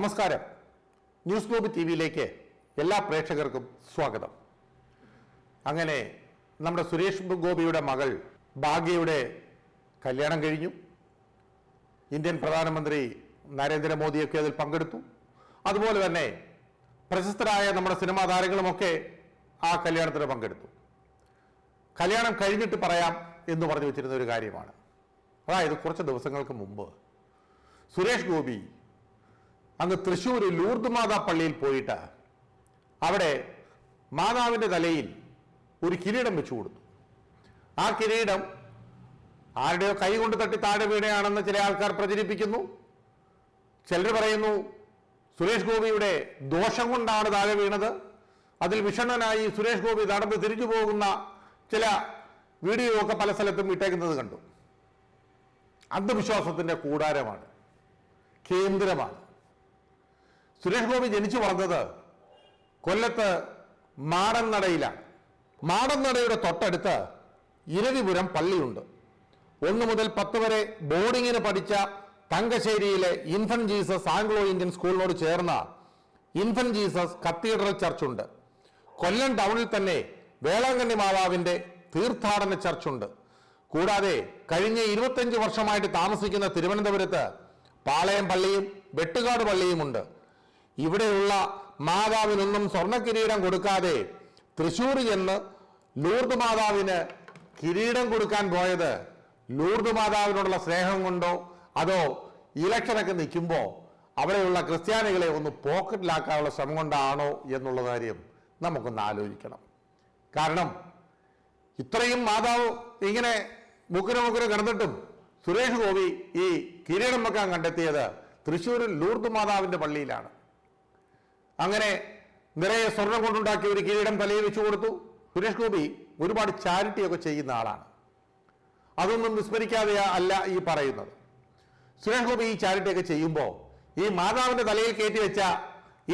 നമസ്കാരം. News globe T വിയിലേക്ക് എല്ലാ പ്രേക്ഷകർക്കും സ്വാഗതം. അങ്ങനെ നമ്മുടെ സുരേഷ് ഗോപിയുടെ മകൾ ഭാഗ്യയുടെ കല്യാണം കഴിഞ്ഞു. ഇന്ത്യൻ പ്രധാനമന്ത്രി നരേന്ദ്രമോദിയൊക്കെ അതിൽ പങ്കെടുത്തു. അതുപോലെ തന്നെ പ്രശസ്തരായ നമ്മുടെ സിനിമാ താരങ്ങളുമൊക്കെ ആ കല്യാണത്തിന് പങ്കെടുത്തു. കല്യാണം കഴിഞ്ഞിട്ട് പറയാം എന്ന് പറഞ്ഞു വെച്ചിരുന്ന ഒരു കാര്യമാണ്. അതായത് കുറച്ച് ദിവസങ്ങൾക്ക് മുമ്പ് സുരേഷ് ഗോപി അങ്ങ് തൃശ്ശൂർ ലൂർദ് മാതാ പള്ളിയിൽ പോയിട്ട് അവിടെ മാതാവിന്റെ തലയിൽ ഒരു കിരീടം വെച്ചു കൊടുത്തു. ആ കിരീടം ആരുടെയോ കൈ കൊണ്ട് തട്ടി താഴെ വീണയാണെന്ന് ചില ആൾക്കാർ പ്രചരിപ്പിക്കുന്നു. ചിലർ പറയുന്നു സുരേഷ് ഗോപിയുടെ ദോഷം കൊണ്ടാണ് താഴെ വീണത്. അതിൽ വിഷണ്ണനായി സുരേഷ് ഗോപി നടന്ന് തിരിച്ചു പോകുന്ന ചില വീഡിയോ ഒക്കെ പല സ്ഥലത്തും ഇട്ടേക്കുന്നത് കണ്ടു. അന്ധവിശ്വാസത്തിന്റെ കൂടാരമാണ് കേന്ദ്രമാണ്. സുരേഷ് ഗോപി ജനിച്ചു വളർന്നത് കൊല്ലത്ത് മാടന്നടയിലാണ് മാടന്നടയുടെ തൊട്ടടുത്ത് ഇരവിപുരം പള്ളിയുണ്ട്. ഒന്ന് മുതൽ പത്ത് വരെ ബോർഡിങ്ങിന് പഠിച്ച തങ്കശ്ശേരിയിലെ ഇൻഫൻ ജീസസ് ആംഗ്ലോ ഇന്ത്യൻ സ്കൂളിനോട് ചേർന്ന ഇൻഫൻ ജീസസ് കത്തീഡ്രൽ ചർച്ചുണ്ട്. കൊല്ലം ടൗണിൽ തന്നെ വേളാങ്കണ്ണി മാതാവിന്റെ തീർത്ഥാടന ചർച്ചുണ്ട്. കൂടാതെ കഴിഞ്ഞ ഇരുപത്തഞ്ച് വർഷമായിട്ട് താമസിക്കുന്ന തിരുവനന്തപുരത്ത് പാളയം പള്ളിയും വെട്ടുകാട് പള്ളിയുമുണ്ട്. ഇവിടെയുള്ള മാതാവിനൊന്നും സ്വർണക്കിരീടം കൊടുക്കാതെ തൃശൂർ ചെന്ന് ലൂർദ് മാതാവിന് കിരീടം കൊടുക്കാൻ പോയത് ലൂർദ് മാതാവിനോടുള്ള സ്നേഹം കൊണ്ടോ അതോ ഇലക്ഷനൊക്കെ നിൽക്കുമ്പോൾ അവിടെയുള്ള ക്രിസ്ത്യാനികളെ ഒന്ന് പോക്കറ്റിലാക്കാനുള്ള ശ്രമം കൊണ്ടാണോ എന്നുള്ള കാര്യം നമുക്കൊന്ന് ആലോചിക്കണം. കാരണം ഇത്രയും മാതാവ് ഇങ്ങനെ മുക്കിന് മുക്കിന് കിടന്നിട്ടും സുരേഷ് ഗോപി ഈ കിരീടം വെക്കാൻ കണ്ടെത്തിയത് തൃശ്ശൂരിൽ ലൂർദ് മാതാവിന്റെ പള്ളിയിലാണ്. അങ്ങനെ നിറയെ സ്വർണം കൊണ്ടുണ്ടാക്കിയ ഒരു കിരീടം തലയിൽ വെച്ചു കൊടുത്തു. സുരേഷ് ഗോപി ഒരുപാട് ചാരിറ്റിയൊക്കെ ചെയ്യുന്ന ആളാണ്. അതൊന്നും വിസ്മരിക്കാതെ അല്ല ഈ പറയുന്നത്. സുരേഷ് ഗോപി ഈ ചാരിറ്റിയൊക്കെ ചെയ്യുമ്പോൾ ഈ മാതാവിന്റെ തലയിൽ കയറ്റി വെച്ച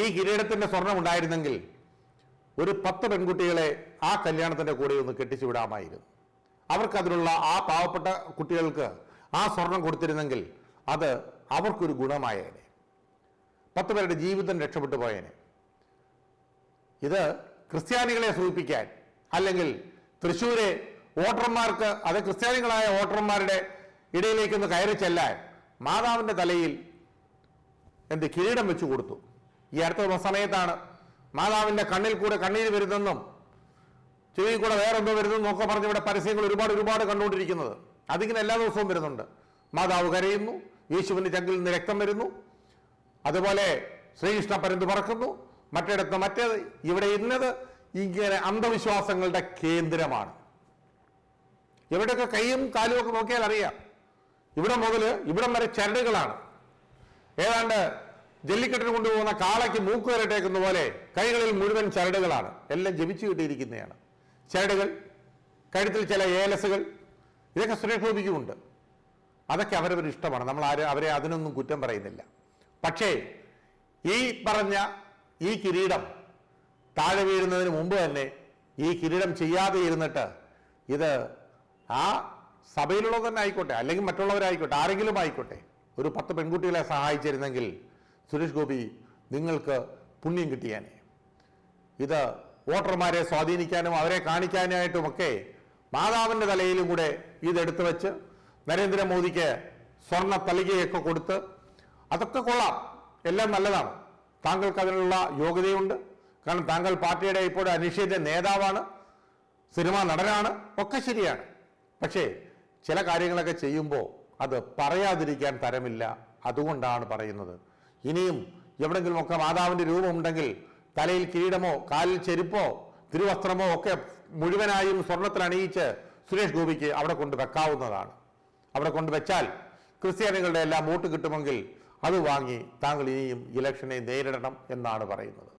ഈ കിരീടത്തിന്റെ സ്വർണം ഉണ്ടായിരുന്നെങ്കിൽ ഒരു പത്ത് പെൺകുട്ടികളെ ആ കല്യാണത്തിന്റെ കൂടെ ഒന്ന് കെട്ടിച്ചു വിടാമായിരുന്നു. അവർക്കതിലുള്ള ആ പാവപ്പെട്ട കുട്ടികൾക്ക് ആ സ്വർണം കൊടുത്തിരുന്നെങ്കിൽ അത് അവർക്കൊരു ഗുണമായേനെ. പത്ത് പേരുടെ ജീവിതം രക്ഷപ്പെട്ടു പോയേനെ. ഇത് ക്രിസ്ത്യാനികളെ സൂചിപ്പിക്കാൻ അല്ലെങ്കിൽ തൃശ്ശൂരെ വോട്ടർമാർക്ക് അത് ക്രിസ്ത്യാനികളായ വോട്ടർമാരുടെ ഇടയിലേക്കൊന്ന് കയറി ചെല്ലാൻ മാതാവിന്റെ തലയിൽ എന്ത് കിരീടം വെച്ചു കൊടുത്തു. ഈ അടുത്ത സമയത്താണ് മാതാവിന്റെ കണ്ണിൽ കൂടെ കണ്ണീര് വരുന്നെന്നും ചെവിയിൽ കൂടെ വേറെ എന്തോ വരുന്നെന്നും ഒക്കെ പറഞ്ഞ് ഇവിടെ പരസ്യങ്ങൾ ഒരുപാട് ഒരുപാട് കണ്ടുകൊണ്ടിരിക്കുന്നത്. അതിങ്ങനെ എല്ലാ ദിവസവും വരുന്നുണ്ട്. മാതാവ് കരയുന്നു യേശുവിന്റെ ചങ്കിൽ നിന്ന് രക്തം വരുന്നു അതുപോലെ ശ്രീകൃഷ്ണ പരുന്ത് പറക്കുന്നു മറ്റിടത്ത് മറ്റേത് ഇവിടെ ഇന്നത് ഇങ്ങനെ അന്ധവിശ്വാസങ്ങളുടെ കേന്ദ്രമാണ്. എവിടെയൊക്കെ കൈയും കാലും ഒക്കെ നോക്കിയാൽ അറിയാം. ഇവിടെ മുതൽ ഇവിടം വരെ ചരടുകളാണ്. ഏതാണ്ട് ജല്ലിക്കെട്ടിന് കൊണ്ടുപോകുന്ന കാളയ്ക്ക് മൂക്ക് വരട്ടേക്കുന്ന പോലെ കൈകളിൽ മുഴുവൻ ചരടുകളാണ്. എല്ലാം ജപിച്ചു കിട്ടിയിരിക്കുന്നതാണ്. ചരടുകൾ കഴുത്തിൽ ചില ഏലസുകൾ ഇതൊക്കെ സുരക്ഷോഭിക്കുമുണ്ട് അതൊക്കെ അവരവരുടെ ഇഷ്ടമാണ്. നമ്മൾ ആര് അവരെ അതിനൊന്നും കുറ്റം പറയുന്നില്ല. പക്ഷേ ഈ പറഞ്ഞ ഈ കിരീടം താഴെ വീഴുന്നതിന് മുമ്പ് തന്നെ ഈ കിരീടം ചെയ്യാതെ ഇരുന്നിട്ട് ഇത് ആ സഭയിലുള്ളത് തന്നെ ആയിക്കോട്ടെ അല്ലെങ്കിൽ മറ്റുള്ളവരായിക്കോട്ടെ ആരെങ്കിലും ആയിക്കോട്ടെ ഒരു പത്ത് പെൺകുട്ടികളെ സഹായിച്ചിരുന്നെങ്കിൽ സുരേഷ് ഗോപി നിങ്ങൾക്ക് പുണ്യം കിട്ടിയാനെ. ഇത് വോട്ടർമാരെ സ്വാധീനിക്കാനും അവരെ കാണിക്കാനായിട്ടുമൊക്കെ മാതാവിന്റെ തലയിലും കൂടെ ഇതെടുത്തു വെച്ച് നരേന്ദ്രമോദിക്ക് സ്വർണ തളികയൊക്കെ കൊടുത്ത് അതൊക്കെ കൊള്ളാം. എല്ലാം നല്ലതാണ്. താങ്കൾക്ക് അതിനുള്ള യോഗ്യതയുണ്ട്. കാരണം താങ്കൾ പാർട്ടിയുടെ ഇപ്പോൾ അനിശ്ചിത നേതാവാണ്. സിനിമാ നടനാണ്. ഒക്കെ ശരിയാണ്. പക്ഷേ ചില കാര്യങ്ങളൊക്കെ ചെയ്യുമ്പോൾ അത് പറയാതിരിക്കാൻ തരമില്ല. അതുകൊണ്ടാണ് പറയുന്നത്. ഇനിയും എവിടെങ്കിലും ഒക്കെ മാതാവിന്റെ രൂപമുണ്ടെങ്കിൽ തലയിൽ കിരീടമോ കാലിൽ ചെരുപ്പോ തിരുവസ്ത്രമോ ഒക്കെ മുഴുവനായും സ്വർണത്തിൽ അണിയിച്ച് സുരേഷ് ഗോപിക്ക് അവിടെ കൊണ്ട് വെക്കാവുന്നതാണ്. അവിടെ കൊണ്ട് വെച്ചാൽ ക്രിസ്ത്യാനികളുടെ എല്ലാം വോട്ട് കിട്ടുമെങ്കിൽ അത് വാങ്ങി താങ്കൾ ഇനിയും ഇലക്ഷനെ നേരിടണം എന്നാണ് പറയുന്നത്.